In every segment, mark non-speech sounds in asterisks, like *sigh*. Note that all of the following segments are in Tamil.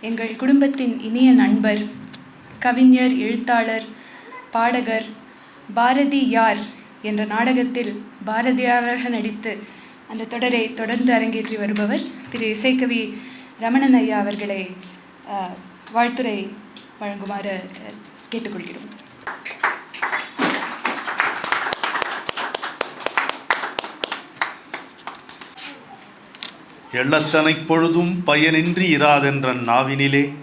எங்கள் குடும்பத்தின் இனிய நண்பர் கவிஞர் எழுத்தாளர் பாடகர் பாரதி யார் என்ற நாடகத்தில் பாரதியாராக நடித்து அந்த தொடரை தொடர்ந்து அரங்கேற்றி வருபவர் திரு இசைக்கவி ரமணன் ஐயா அவர்களை வாழ்த்துரை வழங்குமாறு கேட்டுக்கொள்கிறோம். எள்ளத்தனைப் பொழுதும் பயனின்றி இராதென்ற நாவினிலே.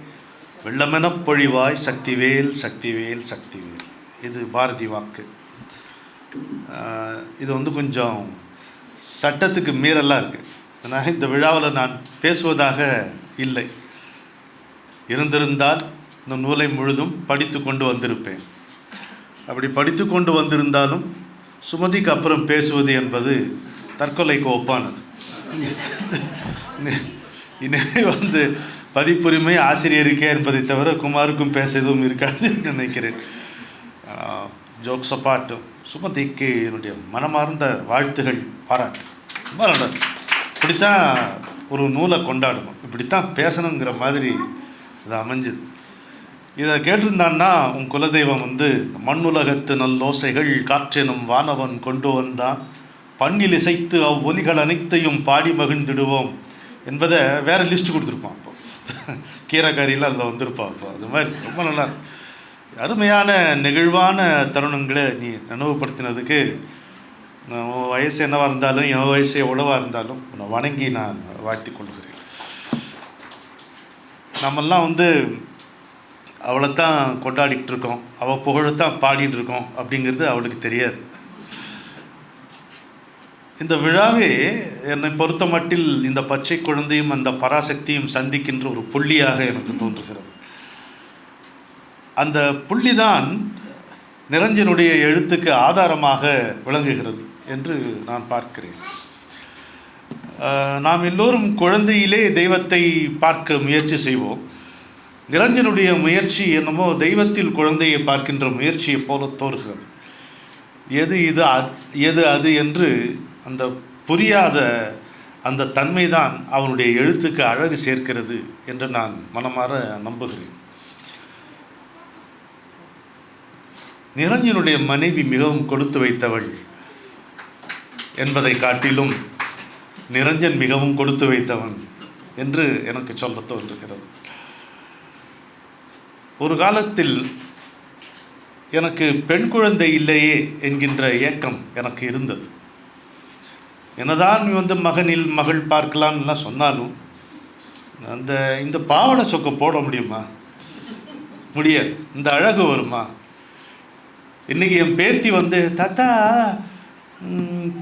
வெள்ளமெனப் பொழிவாய் சக்திவேல் சக்திவேல் சக்திவேல். இது பாரதி வாக்கு. இது வந்து கொஞ்சம் சட்டத்துக்கு மீறலாக இருக்குது ஏன்னா இந்த விழாவில் நான் பேசுவதாக இல்லை. இருந்திருந்தால் இந்த நூலை முழுதும் படித்து கொண்டு வந்திருப்பேன். அப்படி படித்து கொண்டு வந்திருந்தாலும் சுமதிக்கு அப்புறம் பேசுவது என்பது தற்கொலைக்கு ஒப்பானது. இனிமே வந்து பதிப்புரிமை ஆசிரியருக்கே என்பதை தவிர குமாருக்கும் பேச எதுவும் இருக்காது நினைக்கிறேன். ஜோக்ஸ் அப்பாட் சுமதிக்கு என்னுடைய மனமார்ந்த வாழ்த்துகள் பாராட்டு. ரொம்ப நல்லது. இப்படித்தான் ஒரு நூலை கொண்டாடணும். இப்படித்தான் பேசணுங்கிற மாதிரி இது அமைஞ்சுது. இதை கேட்டிருந்தான்னா உன் குலதெய்வம் வந்து மண்ணுலகத்து நல்லோசைகள் காற்றெனும் வானவன் கொண்டு வந்தான். பண்ணில் இசைத்து அவ்வொலிகள் அனைத்தையும் பாடி மகிழ்ந்திடுவோம். என்பதை வேறு லிஸ்ட் கொடுத்துருப்பான் அப்போ. கீரைக்காரியில் அதில் வந்திருப்பான் அப்போ. அது மாதிரி ரொம்ப நல்லா அருமையான நெகிழ்வான தருணங்களை நீ நினைவுபடுத்தினதுக்கு நான் உன் வயசு என்னவாக இருந்தாலும் என் வயசு எவ்வளவாக இருந்தாலும் உன்னை வணங்கி நான் வாழ்த்தி கொள்கிறேன். நம்மெல்லாம் வந்து அவளைத்தான் கொண்டாடிக்கிட்டு இருக்கோம். அவள் புகழைத்தான் பாடிட்டு இருக்கோம் அப்படிங்கிறது அவளுக்கு தெரியாது. இந்த விழாவே என்னை பொறுத்த மட்டில் இந்த பச்சை குழந்தையும் அந்த பராசக்தியும் சந்திக்கின்ற ஒரு புள்ளியாக எனக்கு தோன்றுகிறது. அந்த புள்ளிதான் நிரஞ்சனுடைய எழுத்துக்கு ஆதாரமாக விளங்குகிறது என்று நான் பார்க்கிறேன். நாம் எல்லோரும் குழந்தையிலே தெய்வத்தை பார்க்க முயற்சி செய்வோம். நிரஞ்சனுடைய முயற்சி என்னமோ தெய்வத்தில் குழந்தையை பார்க்கின்ற முயற்சியை போல தோறுகிறது எது இது எது அது என்று அந்த புரியாத அந்த தன்மைதான் அவனுடைய எழுத்துக்கு அழகு சேர்க்கிறது என்று நான் மனமாற நம்புகிறேன். நிரஞ்சனுடைய மனைவி மிகவும் கொடுத்து வைத்தவள் என்பதை காட்டிலும் நிரஞ்சன் மிகவும் கொடுத்து வைத்தவன் என்று எனக்கு சொல்ல தோன்றுகிறது. ஒரு காலத்தில் எனக்கு பெண் குழந்தை இல்லையே என்கின்ற ஏக்கம் எனக்கு இருந்தது. என்னதான் நீ வந்து மகனில் மகள் பார்க்கலாம்லாம் சொன்னாலும் அந்த இந்த பாவாடை சொக்க போட முடியுமா? முடியாது. இந்த அழகு வருமா? இன்றைக்கி என் பேத்தி வந்து தாத்தா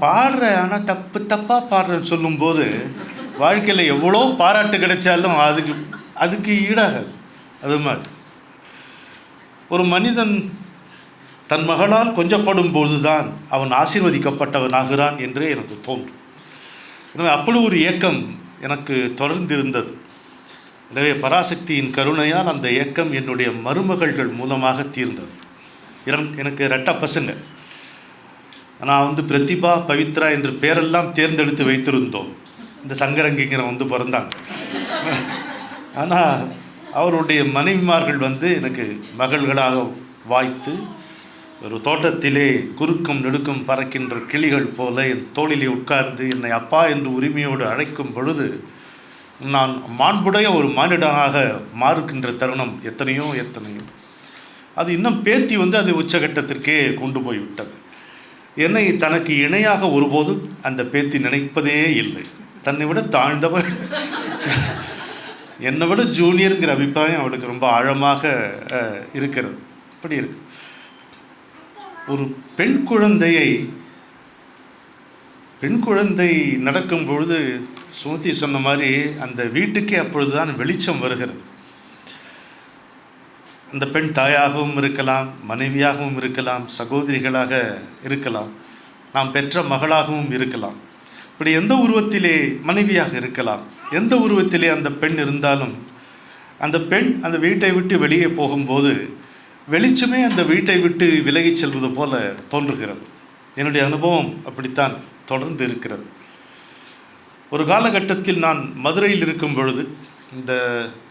பாடுற பாடுறேன். ஆனால் தப்பு தப்பாக பாடுறேன்னு சொல்லும்போது வாழ்க்கையில் எவ்வளோ பாராட்டு கிடைச்சாலும் அதுக்கு அதுக்கு ஈடாகாது. அது மாதிரி. ஒரு மனிதன் தன் மகளால் கொஞ்சப்படும் போதுதான் அவன் ஆசீர்வதிக்கப்பட்டவனாகிறான் என்றே எனக்கு தோன்றும். எனவே அப்படி ஒரு இயக்கம் எனக்கு தொடர்ந்திருந்தது. எனவே பராசக்தியின் கருணையால் அந்த இயக்கம் என்னுடைய மருமகள்கள் மூலமாக தீர்ந்தது. எனக்கு ரெட்ட பசங்க. நான் வந்து பிரதிபா பவித்ரா என்று பேரெல்லாம் தேர்ந்தெடுத்து வைத்திருந்தோம். இந்த சங்கரங்கிங்கிற வந்து பிறந்தாங்க ஆனால் அவருடைய மனைவிமார்கள் வந்து எனக்கு மகள்களாக வாய்த்து ஒரு தோட்டத்திலே குறுக்கும் நெடுக்கும் பறக்கின்ற கிளிகள் போல என் தோளிலே உட்கார்ந்து என்னை அப்பா என்று உரிமையோடு அழைக்கும் பொழுது நான் மாண்புடைய ஒரு மானிடனாக மாறுகின்ற தருணம் எத்தனையோ எத்தனையோ. அது இன்னும் பேத்தி வந்து அது உச்சகட்டத்திற்கே கொண்டு போய் விட்டது என்னை தனக்கு இணையாக ஒருபோதும் அந்த பேத்தி நினைப்பதே இல்லை. தன்னை விட தாழ்ந்தவர் என்னை விட ஜூனியருங்கிற அபிப்பிராயம் அவளுக்கு ரொம்ப ஆழமாக இருக்கிறது. இப்படி இருக்கு. ஒரு பெண் குழந்தையை பெண் குழந்தை நடக்கும் பொழுது சுமதி சொன்ன மாதிரி அந்த வீட்டுக்கே அப்பொழுதுதான் வெளிச்சம் வருகிறது. அந்த பெண் தாயாகவும் இருக்கலாம் மனைவியாகவும் இருக்கலாம் சகோதரிகளாக இருக்கலாம் நாம் பெற்ற மகளாகவும் இருக்கலாம். இப்படி எந்த உருவத்திலே மனைவியாக இருக்கலாம் எந்த உருவத்திலே அந்த பெண் இருந்தாலும் அந்த பெண் அந்த வீட்டை விட்டு வெளியே போகும்போது வெளிச்சமே அந்த வீட்டை விட்டு விலகிச் செல்வது போல தோன்றுகிறது. என்னுடைய அனுபவம் அப்படித்தான் தொடர்ந்து இருக்கிறது. ஒரு காலகட்டத்தில் நான் மதுரையில் இருக்கும் பொழுது இந்த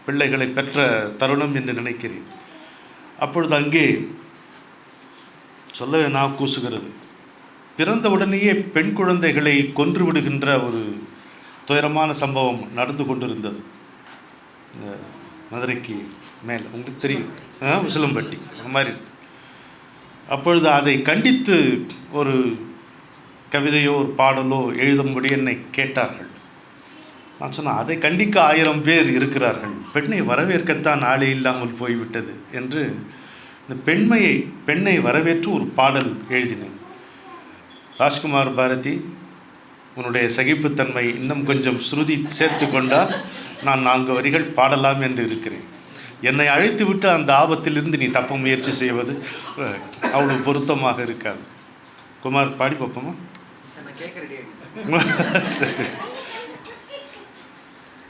பிள்ளைகளை பெற்ற தருணம் என்று நினைக்கிறேன். அப்பொழுது அங்கே சொல்லவே நான் கூசுகிறது. பிறந்த உடனேயே பெண் குழந்தைகளை கொன்று விடுகின்ற ஒரு துயரமான சம்பவம் நடந்து கொண்டிருந்தது. மதுரைக்கு மேலே. உங்களுக்கு தெரியும். உசிலம்பட்டி. அந்த மாதிரி அப்பொழுது அதை கண்டித்து ஒரு கவிதையோ ஒரு பாடலோ எழுதும்படி என்னை கேட்டார்கள். நான் சொன்னேன் அதை கண்டிக்க ஆயிரம் பேர் இருக்கிறார்கள். பெண்ணை வரவேற்கத்தான் ஆளே இல்லாமல் போய்விட்டது என்று இந்த பெண்மையை பெண்ணை வரவேற்று ஒரு பாடல் எழுதினேன். ராஜ்குமார் பாரதி உன்னுடைய சகிப்புத்தன்மை இன்னும் கொஞ்சம் ஸ்ருதி சேர்த்து கொண்டால் நான் நான்கு வரிகள் பாடலாம் என்று இருக்கிறேன். என்னை அழைத்து விட்டு அந்த ஆபத்திலிருந்து நீ தப்ப முயற்சி செய்வது அவ்வளோ அவ்வளவு பொருத்தமாக இருக்காது. குமார் பாடி பார்ப்போமா? *laughs*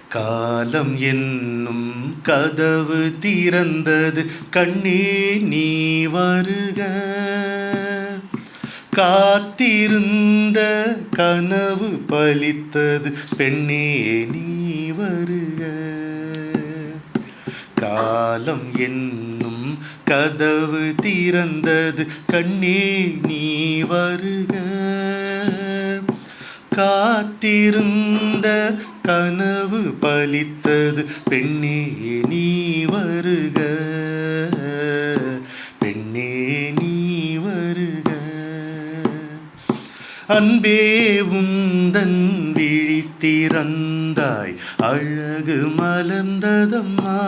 காலம் என்னும் கதவு திறந்தது கண்ணே நீ வருக. காத்திருந்த கனவு பலித்தது பெண்ணே நீ வருக. காலம் என்னும் கதவு திறந்தது. கண்ணே நீ வருக. காத்திருந்த கனவு பலித்தது பெண்ணே நீ வருக. அன்பே உந்தன் விழித்திறந்தாய் அழகு மலர்ந்ததம்மா.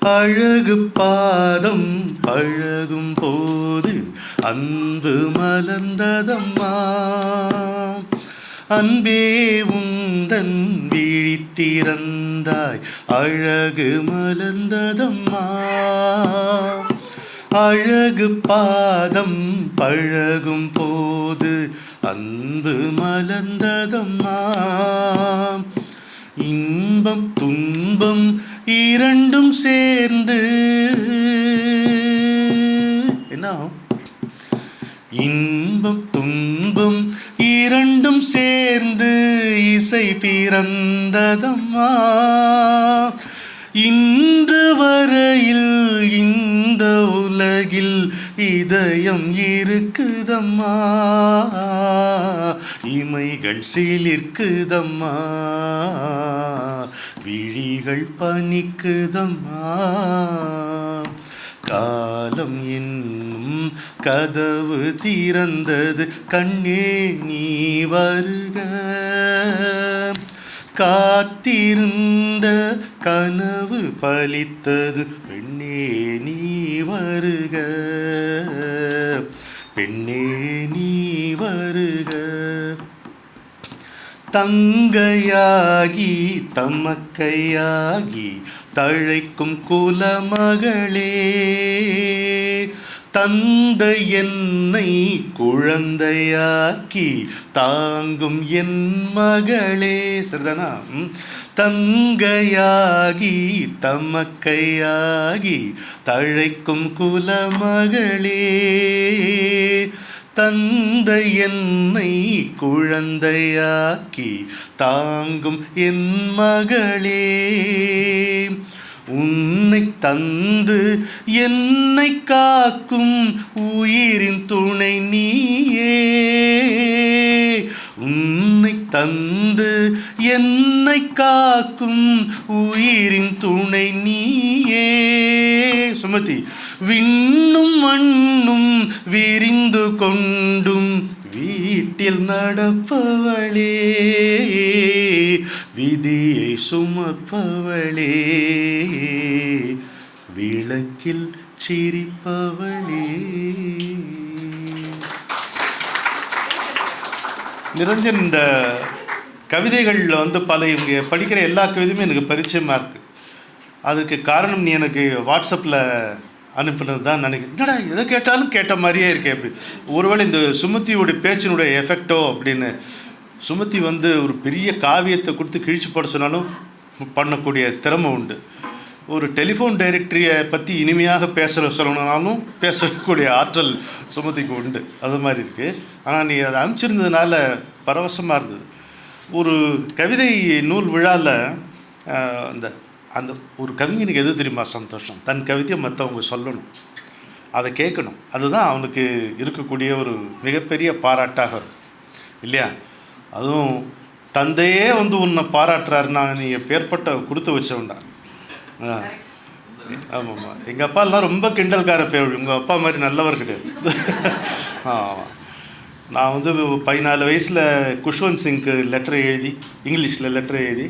அழகு பாதம் பழகும் போது அன்பு மலர்ந்ததம்மா. அன்பே உந்தன் விழித்திறந்தாய் அழகு மலர்ந்ததம்மா. அழகு பாதம் பழகும் போது அன்பு மலர்ந்ததம்மா. இன்பம் துன்பம் இரண்டும் சேர்ந்து என்ன இன்பம் துன்பம் இரண்டும் சேர்ந்து இசை பிறந்ததம்மா. இன்று வரையில் இதயம் இருக்குதம்மா. இமைகள் சிலிர்க்குதம்மா. விழிகள் பனிக்குதம்மா. காலம் என்னும் கதவு திறந்தது. கண்ணே நீ வருக. காத்திருந்த கனவு பலித்தது பெண்ணே நீ வருக. பெண்ணே நீ வருக. தங்கையாகி தமக்கையாகி தழைக்கும் குலமகளே. தந்தை என்னை குழந்தையாக்கி தாங்கும் என் மகளே. சரிதானா? தங்கையாகி தமக்கையாகி தழைக்கும் குலமகளே தந்தை என்னை குழந்தையாக்கி தாங்கும் என் மகளே உன்னை தந்து என்னை காக்கும் உயிரின் துணை நீயே. உன்னை தந்து என்னை காக்கும் உயிரின் துணை நீயே. சுமதி விண்ணும் மண்ணும் விரிந்து கொண்டும் வீட்டில் நடப்பவளே. விதியை சுமப்பவளே. விளக்கில் சிரிப்பவளே. நிரஞ்சன் இந்த கவிதைகளில் வந்து பல இவங்க படிக்கிற எல்லா கவிதையுமே எனக்கு பரிச்சயமாக இருக்குது அதுக்கு காரணம் நீ எனக்கு வாட்ஸ்அப்பில் அனுப்பினது தான் நினைக்கிறேன். என்னடா எதை கேட்டாலும் கேட்ட மாதிரியே இருக்கே அப்படி. ஒருவேளை இந்த சுமத்தியோட பேச்சினுடைய எஃபெக்டோ அப்படின்னு. சுமதி வந்து ஒரு பெரிய காவியத்தை கொடுத்து கிழிச்சு போட சொன்னாலும் பண்ணக்கூடிய திறமை உண்டு. ஒரு டெலிஃபோன் டைரக்டரியை பற்றி இனிமையாக பேச சொல்லணும்னாலும் பேசக்கூடிய ஆற்றல் சுமதிக்கு உண்டு. அது மாதிரி இருக்குது ஆனால் நீ அதை அனுப்பிச்சிருந்ததுனால பரவசமாக இருந்தது. ஒரு கவிதை நூல் விழாவில் அந்த அந்த ஒரு கவிஞனுக்கு எது தெரியுமா சந்தோஷம்? தன் கவிதையை மற்றவங்க சொல்லணும். அதை கேட்கணும். அதுதான் அவனுக்கு இருக்கக்கூடிய ஒரு மிகப்பெரிய பாராட்டாக இருக்கும். இல்லையா? அதுவும் தந்தையே வந்து உன்னை பாராட்டுறாருன்னா நீ பேர்பட்ட கொடுத்து வச்சவன்டா. ஆமாம் ஆமாம் எங்கள் அப்பாலாம் ரொம்ப கிண்டல்கார பேர். உங்கள் அப்பா மாதிரி நல்லவர் கிடையாது ஆமாம் நான் வந்து பதினாலு வயசில் குஷ்வந்த் சிங்க்கு லெட்டர் எழுதி இங்கிலீஷில் லெட்டர் எழுதி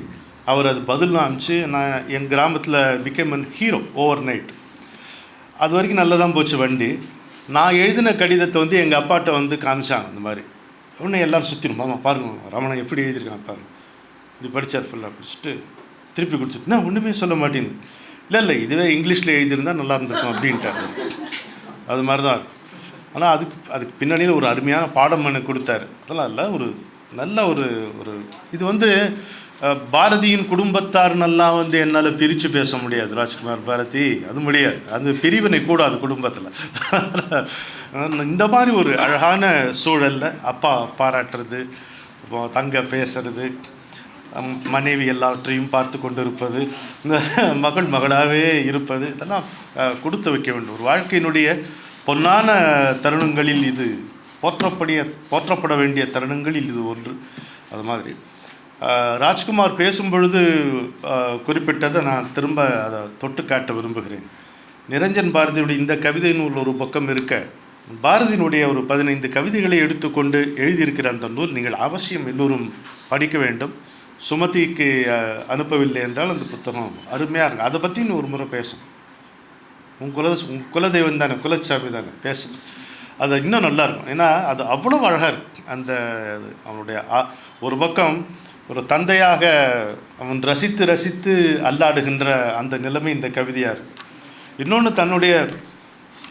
அவர் அது பதிலும் அனுப்பிச்சு நான் என் கிராமத்தில் became an hero overnight அது வரைக்கும் நல்லா தான் போச்சு வண்டி. நான் எழுதின கடிதத்தை வந்து எங்கள் அப்பாட்ட வந்து காமிச்சாங்க இந்த மாதிரி. உடனே எல்லோரும் சுற்றிடும் மாமா பாருங்க ரமணன் எப்படி எழுதியிருக்கான் பாருங்க. இப்படி படித்தார் ஃபுல்லாக படிச்சுட்டு திருப்பி கொடுத்துட்டு நான் ஒன்றுமே சொல்ல மாட்டேன்னு. இல்லை இல்லை இதுவே இங்கிலீஷில் எழுதியிருந்தால் நல்லா இருந்திருக்கும் அப்படின்ட்டார். அது மாதிரி தான் ஆனால் அதுக்கு அதுக்கு பின்னணியில் ஒரு அருமையான பாடம் எனக்கு கொடுத்தாரு. அதெல்லாம் இல்லை ஒரு நல்ல ஒரு ஒரு இது வந்து பாரதியின் குடும்பத்தார்னெல்லாம் வந்து என்னால் பிரித்து பேச முடியாது ராஜ்குமார் பாரதி. அது முடியாது. அது பிரிவினை கூடாது குடும்பத்தில். *laughs* இந்த மாதிரி ஒரு அழகான சூழலில் அப்பா பாராட்டுறது அப்புறம் தங்க பேசுறது மனைவி எல்லாவற்றையும் பார்த்து கொண்டிருப்பது *laughs* இந்த மகள் மகளாகவே இருப்பது இதெல்லாம் கொடுத்து வைக்க வேண்டும். ஒரு வாழ்க்கையினுடைய பொன்னான தருணங்களில் இது போற்றப்படிய போற்றப்பட வேண்டிய தருணங்களில் இது ஒன்று. அது மாதிரி. ராஜ்குமார் பேசும் பொழுது குறிப்பிட்டதை நான் திரும்ப அதை தொட்டு காட்ட விரும்புகிறேன். நிரஞ்சன் பாரதியுடைய இந்த கவிதை நூல் ஒரு பக்கம் இருக்க பாரதியினுடைய ஒரு பதினைந்து கவிதைகளை எடுத்துக்கொண்டு எழுதியிருக்கிற அந்த நூல் நீங்கள் அவசியம் எல்லோரும் படிக்க வேண்டும். சுமதிக்கு அனுப்பவில்லை என்றால் அந்த புத்தகம் அருமையாக இருக்கும் அதை பற்றி ஒரு முறை பேசும் உன் குல உன் குலதெய்வம் தானே குலச்சாமி தானே பேசு அது இன்னும் நல்லாயிருக்கும். ஏன்னா அது அவ்வளோ அழகாக இருக்கும் அந்த அது அவனுடைய ஆ- ஒரு பக்கம் ஒரு தந்தையாக அவன் ரசித்து ரசித்து அல்லாடுகின்ற அந்த நிலைமை இந்த கவிதையாக இருக்கு. இன்னொன்று தன்னுடைய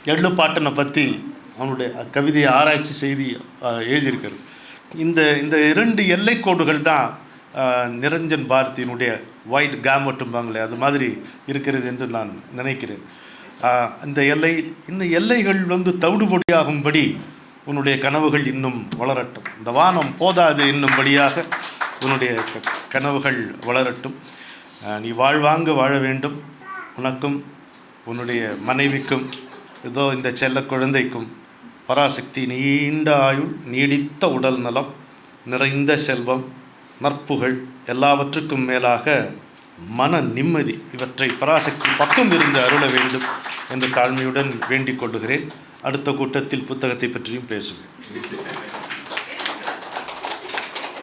எள்ளு பாட்டனை பற்றி அவனுடைய கவிதையை ஆராய்ச்சி செய்தி அஹ், எழுதியிருக்கிறது. இந்த இந்த இரண்டு எல்லைக்கோடுகள் தான் நிரஞ்சன் பாரதியினுடைய ஒயிட் கேமட்டும்பாங்களே அது மாதிரி இருக்கிறது என்று நான் நினைக்கிறேன். இந்த எல்லை இந்த எல்லைகள் வந்து தவிடுபொடியாகும்படி உன்னுடைய கனவுகள் இன்னும் வளரட்டும். இந்த வானம் போதாது என்னும்படியாக உன்னுடைய க- கனவுகள் வளரட்டும். நீ வாழ்வாங்க வாழ வேண்டும். உனக்கும் உன்னுடைய மனைவிக்கும் ஏதோ இந்த செல்ல குழந்தைக்கும் பராசக்தி நீண்ட ஆயுள் நீடித்த உடல் நலம் நிறைந்த செல்வம் நற்புகழ் எல்லாவற்றுக்கும் மேலாக மன நிம்மதி. இவற்றை பராசக்தி பக்கம் இருந்து அருள வேண்டும். என்று தாழ்மையுடன் வேண்டிக் கொள்கிறேன் அடுத்த கூட்டத்தில் புத்தகத்தை பற்றியும் பேசுவேன்